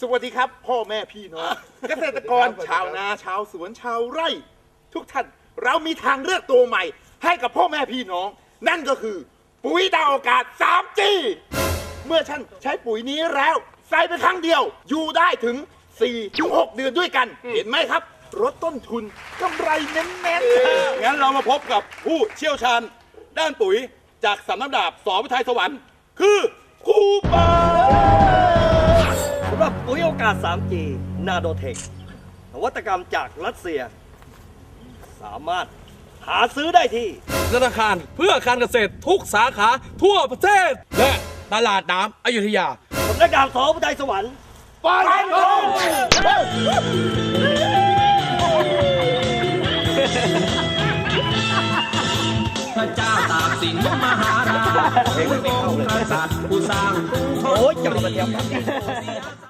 สวัสดีครับ พ่อแม่พี่น้องเกษตรกรชาวนาชาวสวนชาวไร่ ทุกท่านเรามีทางเลือกตัวใหม่ ให้กับพ่อแม่พี่น้อง นั่นก็คือ ปุ๋ยดาวอากาศ 3G เมื่อท่านใช้ปุ๋ยนี้แล้ว ใส่ไปครั้งเดียว อยู่ได้ถึง4-6เดือนด้วยกัน เห็นไหมครับลดต้นทุนกำไรเน้นๆงั้นเรามาพบกับผู้เชี่ยวชาญ ด้านปุ๋ยจากสำนักดาบสอพิทัยสวรรค์ คือครูปาสำหรับ ปุ๋ยโอกาส 3G นาโดเทคนวัตกรรมจากรัสเซีย สามารถหาซื้อได้ที่ ธนาคารเพื่อการเกษตรทุกสาขาทั่วประเทศ และตลาดน้ำอยุธยา สำนักดาบสอพุทธไทยสวรรค์ฟันธงพระเจ้าตากสินมหาราชเป็นองค์กษัตริย์ผู้สร้างกรุงธนโอ้ยจังเลยครับ